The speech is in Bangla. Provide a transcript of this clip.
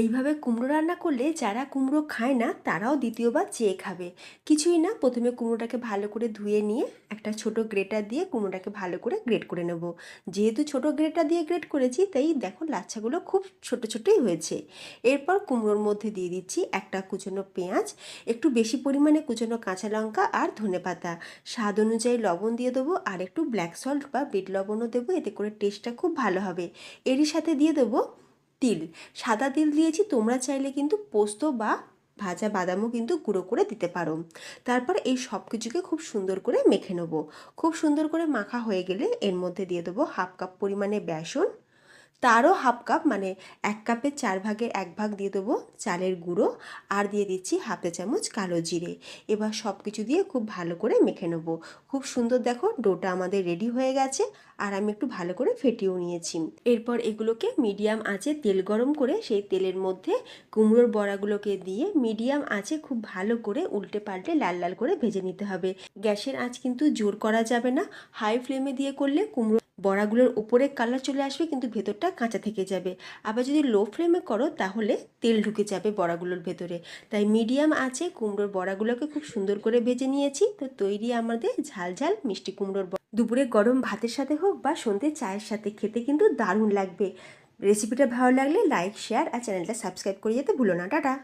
এইভাবে কুমড়ো রান্না করলে যারা কুমড়ো খায় না, তারাও দ্বিতীয়বার চেয়ে খাবে। কিছুই না, প্রথমে কুমড়োটাকে ভালো করে ধুয়ে নিয়ে একটা ছোট গ্রেটার দিয়ে কুমড়োটাকে ভালো করে গ্রেট করে নেব। যেহেতু ছোট গ্রেটার দিয়ে গ্রেট করেছি, তাই দেখো লাচ্ছাগুলো খুব ছোট ছোটই হয়েছে। এরপর কুমড়োর মধ্যে দিয়ে দিচ্ছি একটা কুচনো পেঁয়াজ, একটু বেশি পরিমাণে কুচনো কাঁচা লঙ্কা আর ধনেপাতা স্বাদ অনুযায়ী লবণ দিয়ে দেবো আর একটু ব্ল্যাক সল্ট বা বিট লবণও দেবো, এতে করে টেস্টটা খুব ভালো হবে। এরই সাথে দিয়ে দেবো তিল। সাদা তিল দিয়েছি, তোমরা চাইলে কিন্তু পোস্ত বা ভাজা বাদামও কিন্তু গুঁড়ো করে দিতে পারো। তারপর এই সব কিছুকে খুব সুন্দর করে মেখে নেব। খুব সুন্দর করে মাখা হয়ে গেলে এর মধ্যে দিয়ে দেবো হাফ কাপ পরিমাণে বেসন তারও হাফ কাপ মানে এক কাপের চার ভাগের এক ভাগ দিয়ে দেবো চালের গুঁড়ো আর দিয়ে দিচ্ছি হাফে চামচ কালো জিরে। এবার সব কিছু দিয়ে খুব ভালো করে মেখে নেব। খুব সুন্দর দেখো, ডোটা আমাদের রেডি হয়ে গেছে আর আমি একটু ভালো করে ফেটিয়েও নিয়েছি। এরপর এগুলোকে মিডিয়াম আঁচে তেল গরম করে সেই তেলের মধ্যে কুমড়োর বড়াগুলোকে দিয়ে মিডিয়াম আঁচে খুব ভালো করে উল্টে পাল্টে লাল লাল করে ভেজে নিতে হবে। গ্যাসের আঁচ কিন্তু জোর করা যাবে না। হাই ফ্লেমে দিয়ে করলে কুমড়ো বড়াগুলোর উপরে কালার চলে আসবে, কিন্তু ভেতরটা কাঁচা থেকে যাবে। আবার যদি লো ফ্লেমে করো, তাহলে তেল ঢুকে যাবে বড়াগুলোর ভেতরে। তাই মিডিয়াম আছে, কুমড়োর বড়াগুলোকে খুব সুন্দর করে ভেজে নিয়েছি। তো তৈরি আমাদের ঝাল ঝাল মিষ্টি কুমড়োর দুপুরে গরম ভাতের সাথে হোক বা সন্ধ্যে চায়ের সাথে খেতে কিন্তু দারুণ লাগবে। রেসিপিটা ভালো লাগলে লাইক শেয়ার আর চ্যানেলটা সাবস্ক্রাইব করে যেতে ভুলো না। টাটা!